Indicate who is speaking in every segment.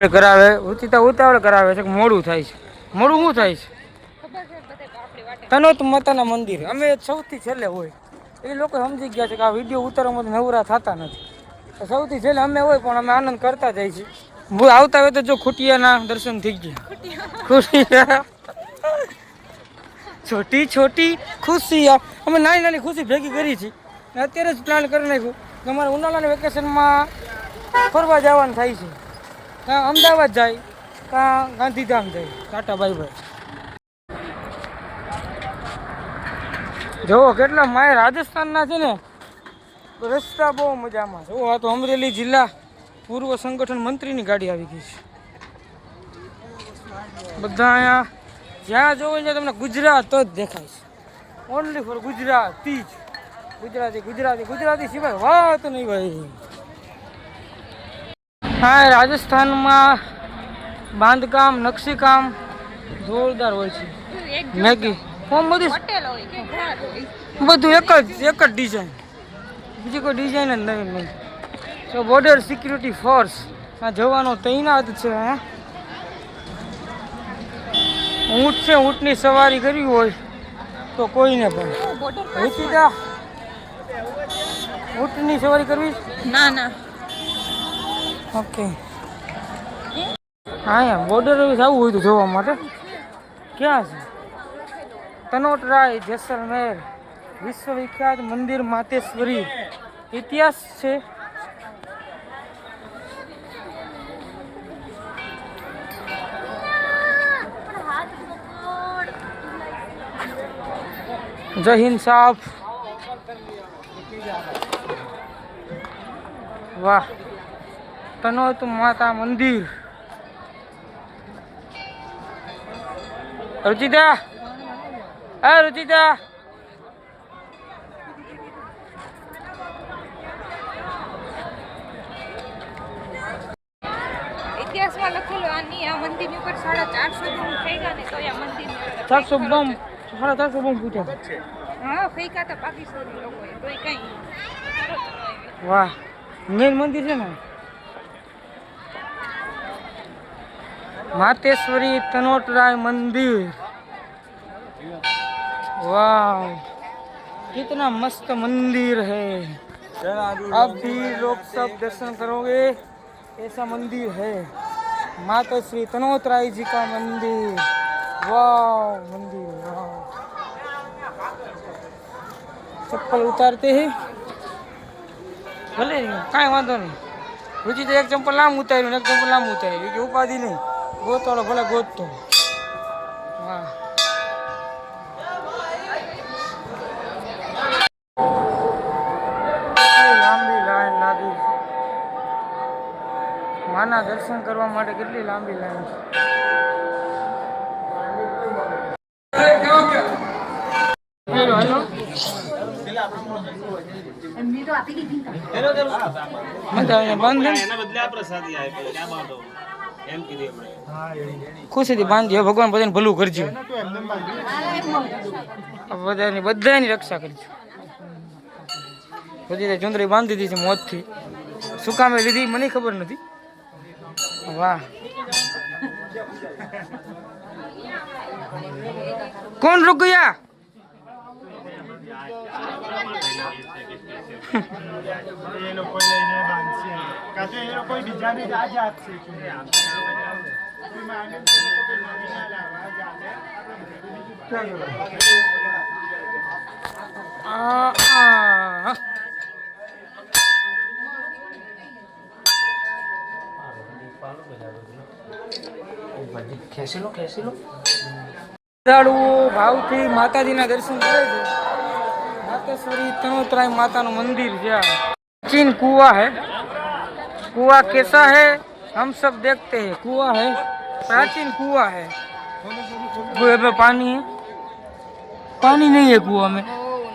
Speaker 1: કરાવે, ઉચિતા ઉતાવળ કરાવે છે કે મોડું થાય છે. મોડું શું થાય છે? તનોત માતાના મંદિર. અમે સૌથી છેલ્લે હોય. એ લોકો સમજી ગયા છે કે આ વીડિયો ઉતારવામાં નવરા થતા નથી. સૌથી છેલ્લે અમે હોય પણ અમે આનંદ કરતા જાય છે. હું આવતા હોય તો જો ખૂટિયાના દર્શન થઈ ગયા. ખુશિયા છોટી છોટી ખુશિયા અમે નાની નાની ખુશી ભેગી કરી છે. અત્યારે જ પ્લાન કરી નાખ્યું અમારે ઉનાળાના વેકેશનમાં ફરવા જવાનું થાય છે. કાં અમદાવાદ જાય, કાં ગાંધીધામ જાય. Tata, bye bye. જુઓ કેટલા માય રાજસ્થાનના છે ને, રસ્તા બહુ મજામાં જુઓ, આ તો અમરેલી જિલ્લા પૂર્વ સંગઠન મંત્રીની ગાડી આવી ગઈ છે. બધા અહીંયા જ્યાં જોવો ત્યાં તમને ગુજરાત જ દેખાય છે. ઓનલી ફોર ગુજરાતી જ. ગુજરાતી ગુજરાતી ગુજરાતી સિવાય વાત નહીં ભાઈ હા રાજસ્થાનમાં બાંધકામ નકશીકામ જોરદાર હોય છે. મેગી. ફોર્મ બધું બધું એક જ એક જ ડિઝાઇન બીજી કોઈ ડિઝાઇન જ નવીન નહીં. તો બોર્ડર સિક્યુરિટી ફોર્સ આ જવાનો તૈનાત છે હે. ઊંટ છે ઊંટની સવારી કરવી હોય તો કોઈને પણ. ઊંટની સવારી કરવી?
Speaker 2: ના ના.
Speaker 1: ઓકે. હા યા બોર્ડર જવું હોય તો જોવા માટે. ક્યાં છે? તનોટરાય જેસલમેર, વિશ્વવિખ્યાત મંદિર માતેશ્વરી. ઇતિહાસ છે? જય હિન્દ સાહેબ વાહ. તનોત માતા મંદિર. રુચિતા? હા રુચિતા?
Speaker 2: ઇતિહાસમાં લખેલું આની આ મંદિરની ઉપર સાડા ચારસો બમ ફેંકા ને તો આ મંદિર
Speaker 1: ચારસો બમ સાડા ચારસો બમ પૂછ્યા
Speaker 2: હા ફેંકા તો પાકિસ્તાની લોકોએ. તોય કઈ.
Speaker 1: વાહ. મેન મંદિર છે ને? मातेश्वरी तनोटराय मंदिर। वाह, कितना मस्त मंदिर है। अब भी लोग सब दर्शन करोगे, ऐसा मंदिर है। माता श्री तनोतराय जी का मंदिर। वाह मंदिर, वाह। चप्पल उतारते हैं। भले नहीं, कहीं वादो नहीं। मुझे तो एक चप्पल लाम उतारी एक चप्पल लाम उतारी उपाधि नहीं। ગોતવાળો ભલે ગોતતો. વાહ. કેટલી લાંબી લાઈન લાગી માના દર્શન કરવા માટે કેટલી લાંબી લાઈન છે. બંધ
Speaker 3: એના બદલે આ પ્રસાદી આવે ક્યાં બાંધો?
Speaker 1: ખુશીથી બાંધજો ભગવાન બધાને ભલું કરજો. બધાની બધાની રક્ષા કરજો. બધી તે ચુંદડી બાંધી દીધી છે મોતથી. શું કામે લીધી મને ખબર નથી. વાહ. કોણ રૂક ગયા
Speaker 4: જાત છે કાં
Speaker 1: ભાવથી માતાજીના દર્શન કરે છે. માતેશ્વરી માતા નું મંદિર છે ચીન કુવા હે. कुआ कैसा है? हम सब देखते हैं। कुआ है प्राचीन कुआ है। कुएँ में पानी है। पानी नहीं है कुआ में।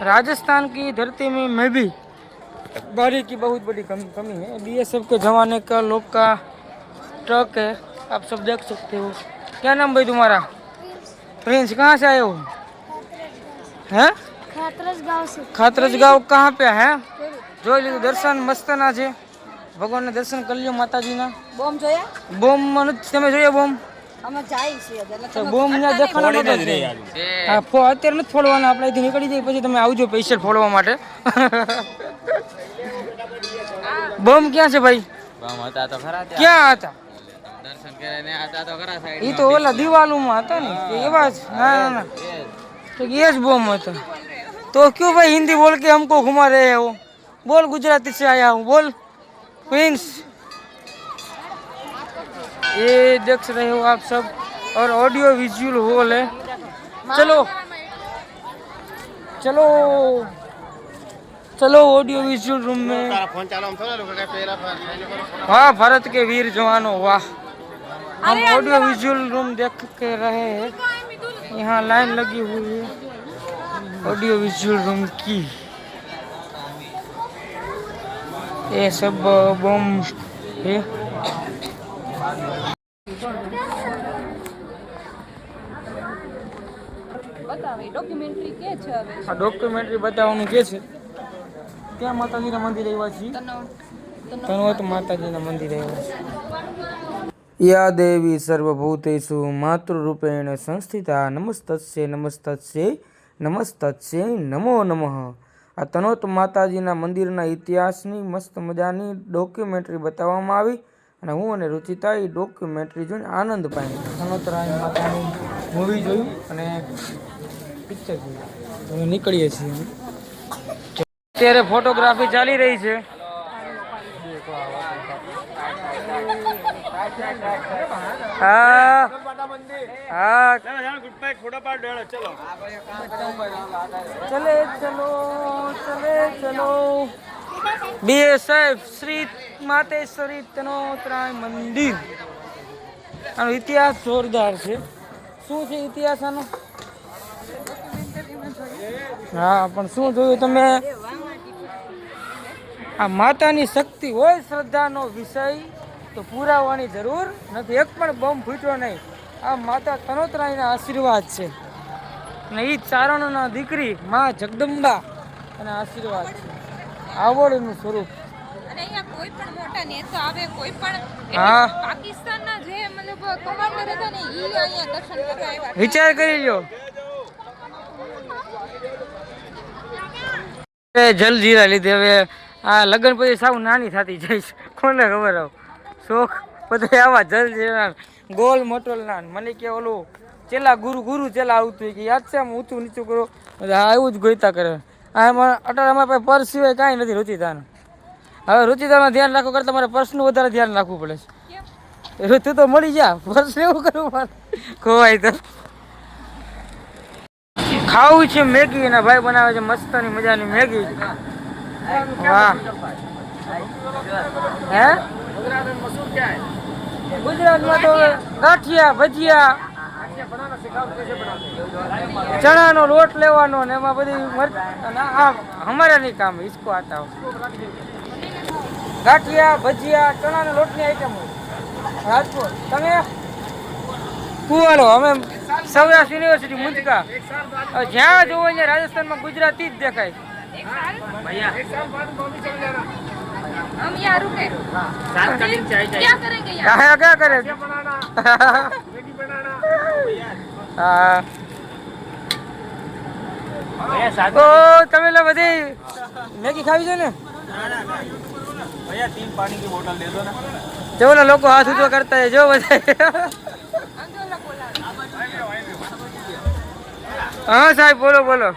Speaker 1: राजस्थान की धरती में मैं भी बारिश की बहुत बड़ी कमी कमी है। बीएसएफ के जमाने का लोग का ट्रक है आप सब देख सकते हो। क्या नाम भाई तुम्हारा? प्रिंस कहाँ से आए हो? है?
Speaker 5: खातरस गाँव से।
Speaker 1: खातरस गाँव कहाँ पे है? जो दर्शन मस्तना जी ભગવાનના દર્શન કરી લ્યો માતાજીના.
Speaker 5: બોમ જોયા?
Speaker 1: બોમમાં નથી તમે
Speaker 5: જોયા
Speaker 1: બોમ? અમે અત્યારે નથી ફોડવાનો આપણે નીકળી જઈએ પછી તમે આવજો પૈસા ફોડવા માટે. બોમ ક્યાં છે ભાઈ?
Speaker 6: તો ખરા
Speaker 1: ક્યાં હતા?
Speaker 6: દર્શન તો
Speaker 1: ઓલા દિવાલોમાં હતા ને એવા જ. ના ના ના. તો હતો. તો ક્યું ભાઈ હિન્દી બોલ કે અમકો ઘુમા રહે બોલ ગુજરાતી સે આયા બોલ. क्वींस ये देख रहे हो आप सब और ऑडियो विजुअल हॉल है। चलो। चलो। चलो ऑडियो विजुअल रूम में। हाँ भारत के वीर जवानों वाह। हम ऑडियो विजुअल रूम देख के रहे हैं। यहाँ लाइन लगी हुई है। ऑडियो विजुअल रूम की। ये सब बम है
Speaker 2: બતાવે ડોક્યુમેન્ટરી કે છે હવે
Speaker 1: આ ડોક્યુમેન્ટરી બતાવવાનું કે છે ક્યાં માતાજીના મંદિરે આવ્યા છીએ તનવત માતાજીના મંદિરે આવ્યા છે યા દેવી સર્વભૂતેષુ માતૃરૂપેણ સંસ્થિતા નમસ્તસ્ય નમસ્તસ્ય નમસ્તસ્ય નમો નમઃ આ તનોત માતાજીના મંદિરના ઇતિહાસની મસ્ત મજાની ડોક્યુમેન્ટરી બતાવવામાં આવી અને હું અને રુચિતા એ ડોક્યુમેન્ટરી જોઈને આનંદ પામ્યો તનોતરાય માતાનું મૂવી જોયું અને પિક્ચર જોયું. અમે નીકળીએ છીએ અત્યારે ફોટોગ્રાફી ચાલી રહી છે. હા હા.
Speaker 4: ફોટો પાડ ડેળો ચલો,
Speaker 1: ચલે ચલો ચલે. ચલો બીએસએફ શ્રી માતેશ્વરી તનોતરાય મંદિર. આનો ઇતિહાસ જોરદાર છે. શું છે ઇતિહાસ આનો? હા, પણ શું જોયું તમે? આ માતાની શક્તિ હોય, શ્રદ્ધાનો વિષય, તો પુરાવાની જરૂર નથી. એક પણ બોમ્બ ફૂટ્યો નહીં. આ માતા તનોતરાયના આશીર્વાદ છે. અને એ ચારણોના દીકરી મા જગદંબા અને આશીર્વાદ છે. આવડનું સ્વરૂપ. વિચાર કરી લો જલજીરા લીધે હવે આ લગ્ન પછી સાવ નાની થતી જઈશ કોને ખબર આવ? શોખ. બધા આવા જલજીરા ગોલ મોટોલ નાન મને કે ઓલું ચેલા ગુરુ ગુરુ ચેલા આવતું કે યાદ છે ઊંચું નીચું કરો? આવું જ ગોઈતા કરે. આ અટાણે અમારા પાસે પર્સ સિવાય કાંઈ નથી રુચિતાનું. હવે રુચિતામાં ધ્યાન રાખવું કરતાં મારે પર્સનું વધારે ધ્યાન રાખવું પડે છે. ઋતુ તો મળી જા. પર્સ એવું કરવું મારે. ખોવાય તો. ખાવું છે મેગી એના ભાઈ બનાવે છે મસ્તની મજાની મેગી. વાહ. હે? ગુજરાતમાં તો ગાંઠિયા ભજીયા ચણાનો લોટ લેવાનો ને એમાં બધી અમારા નહીં કામ હિસકો હતા ગાંઠિયા ભજીયા ચણાના લોટની આઈટમ રાજકોટ. તમે? કુવાલો અમે સૌરાષ્ટ્ર યુનિવર્સિટી મુંજકા. જ્યાં જોવો ત્યાં રાજસ્થાનમાં ગુજરાતી જ દેખાય.
Speaker 2: हम यहाँ रुके क्या करेंगे यहाँ
Speaker 1: क्या क्या करे હા તો તમે લો બધી મેગી ખાવી છે ને
Speaker 3: भैया तीन पानी की बोतल दे दो ना
Speaker 1: જો ઓલા લોકો હાથ ઊંચો કરતા હોય, જો બધા હા સાહેબ બોલો બોલો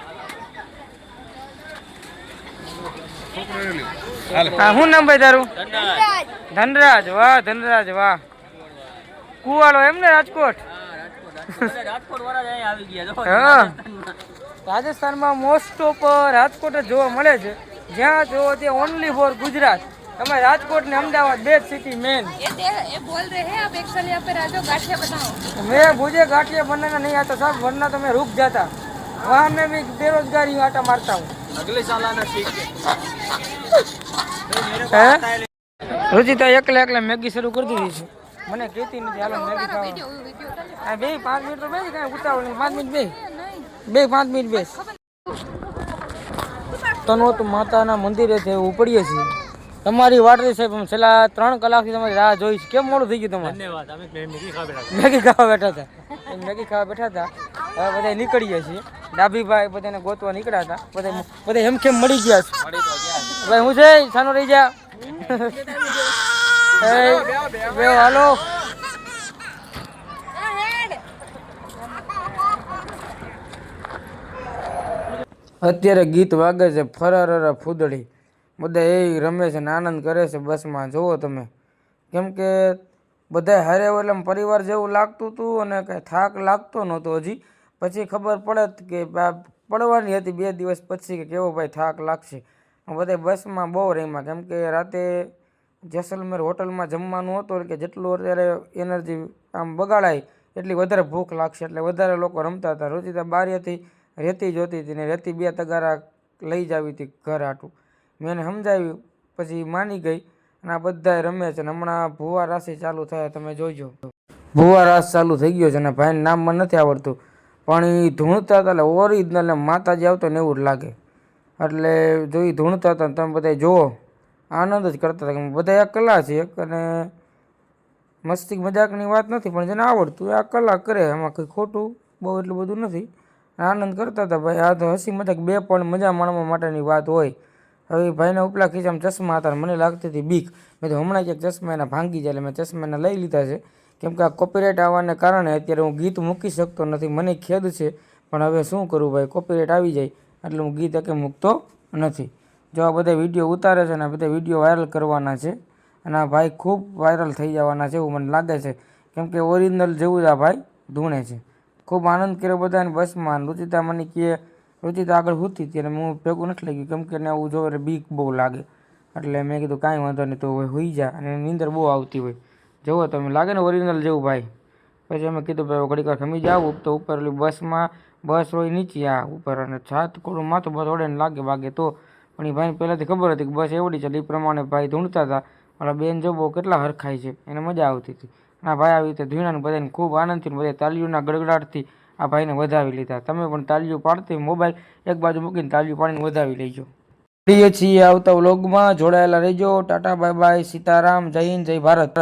Speaker 1: હા હું નામ ભાઈ તારું? ધનરાજ. વાહ ધનરાજ વાહ. કુવાળો એમ ને રાજકોટ? રાજસ્થાનમાં. મોસ્ટ ઓફ રાજકોટ જ જોવા મળે છે. જ્યાં જોવો ત્યાં ઓનલી ફોર ગુજરાત. તમે રાજકોટ ને અમદાવાદ બે સિટી મેન
Speaker 2: મેં ભુજે ગાંઠિયા બનાના નહીં આતા સાહેબ વરના તમે રૂક જાતા. વાહ મેં બેરોજગારી
Speaker 1: આટા મારતા હું बनाना नहीं आता साहब वरना तो मैं रुक जाता वहाँ मैं भी बेरोजगारी आटा मारता हूँ
Speaker 3: अगले साल आना सीख के
Speaker 1: હે રુચિતા એકલા એકલા મેગી શરૂ કરી દીધી છે મને કહેતી નથી હાલો મેગી ખાવા
Speaker 2: वीडियो वीडियो कर
Speaker 1: આ બે પાંચ મિનિટ તો બે કાંઈ ઉતાવળ નહીં પાંચ મિનિટ બે બે પાંચ મિનિટ બેસ તનોત માતાના મંદિરે છે ઉપડીએ છીએ તમારી વાટરી સાહેબ છેલ્લા ત્રણ કલાકથી તમારી રાહ જોઈ છે. કેમ મોડું થઈ ગયું તમારે?
Speaker 4: ધન્યવાદ અમે મેગી ખાવા
Speaker 1: મેગી ખાવા બેઠા હતા. મેગી ખાવા બેઠા હતા. હવે બધા નીકળીએ છીએ. ડાભીભાઈ બધાને ગોતવા નીકળ્યા હતા. બધા બધા એમ કેમ મળી ગયા છે?
Speaker 6: ગયા
Speaker 1: ભાઈ હું છે? સાનો રહી જા એ, બે હાલો. અત્યારે ગીત વાગે છે ફરાર ફૂદડી. બધા એ રમે છે ને આનંદ કરે છે બસમાં. જુઓ તમે. કેમ કે બધા હારે એટલે પરિવાર જેવું લાગતું હતું અને કાંઈ થાક લાગતો નહોતો હજી. પછી ખબર પડે કે પડવાની હતી બે દિવસ પછી કે કેવો ભાઈ થાક લાગશે. બધા બસમાં બહુ રમ્યા. કેમ કે રાતે જેસલમેર હોટલમાં જમવાનું હતું કે જેટલું અત્યારે એનર્જી આમ બગાડાય એટલી વધારે ભૂખ લાગશે. એટલે વધારે લોકો રમતા હતા. રોજિતા બારીએથી રેતી જોતી હતી ને રેતી બે તગારા લઈ જાવી હતી ઘર હાટું મેં એને સમજાવ્યું, પછી માની ગઈ અને આ બધાએ રમે છે ને હમણાં ભુવા રાશિ ચાલુ થયા તમે જોઈજો ભુવા રાસ ચાલુ થઈ ગયો છે અને ભાઈને નામ મને નથી આવડતું, પણ એ ધૂણતા હતા એટલે ઓરિજિનલ માતાજી આવતો ને એવું જ લાગે. એટલે જો એ ધૂણતા હતા તમે બધા જુઓ, આનંદ જ કરતા હતા. બધા એક કલા છે એક અને મસ્તી મજાકની વાત નથી, પણ જેને આવડતું આ કલા કરે. એમાં કંઈ ખોટું બહુ એટલું બધું નથી. આનંદ કરતા હતા. ભાઈ, આ તો હસી મજાક બે પણ મજા માણવા માટેની વાત હોય. હવે ભાઈને ઉપલા ખીચામાં ચશ્મા હતા મને લાગતી હતી બીક. મેં તો હમણાં ક્યાંક ચશ્મા એના ભાંગી જાય એટલે મેં ચશ્મા એના લઈ લીધા છે. કેમ કે આ કોપીરાઇટ આવવાને કારણે અત્યારે હું ગીત મૂકી શકતો નથી. મને ખેદ છે, પણ હવે શું કરું ભાઈ? કોપીરાઇટ આવી જાય એટલે હું ગીત એકે મૂકતો નથી. જો આ બધા વીડિયો ઉતારે છે ને બધા વીડિયો વાયરલ કરવાના છે અને આ ભાઈ ખૂબ વાયરલ થઈ જવાના છે એવું મને લાગે છે. કેમ કે ઓરિજિનલ જેવું જ આ ભાઈ ધૂણે છે. ખૂબ આનંદ કર્યો બધાને બસમાં રુચિતા મને કહે રુચિતા આગળ હોતી અને હું ભેગું નથી લાગ્યું. કેમ કે એને આવું જોવે બીક બહુ લાગે. એટલે મેં કીધું કાંઈ વાંધો નહીં, તો હોઈ જા. અને નીંદર બહુ આવતી હોય. જુઓ તમે, લાગે ને ઓરિજિનલ જેવું ભાઈ. પછી અમે કીધું ભાઈ ઘડીક વાર ખમી જાવ તો ઉપર બસમાં, બસ હોય નીચે આ ઉપર અને છાત થોડું માથું બસ ઓડે લાગે વાગે તો. પણ એ ભાઈને પહેલાંથી ખબર હતી કે બસ એવડી ચાલે એ પ્રમાણે ભાઈ ધૂણતા હતા. ઓલા બેન જો બહુ કેટલા હરખાય છે, એને મજા આવતી હતી. આ ભાઈ આવી રીતે ધૂણાને બધાને ખૂબ આનંદથી બધા તાલીઓના ગડગડાટથી આ ભાઈને વધાવી લીધા. તમે પણ તાલીઓ પાડતી મોબાઈલ એક બાજુ મૂકીને તાલીઓ પાડીને વધાવી લેજો. મળીએ છીએ આવતા વ્લોગમાં જોડાયેલા રહેજો. Tata bye bye. સીતારામ. જય હિન્દ, જય ભારત.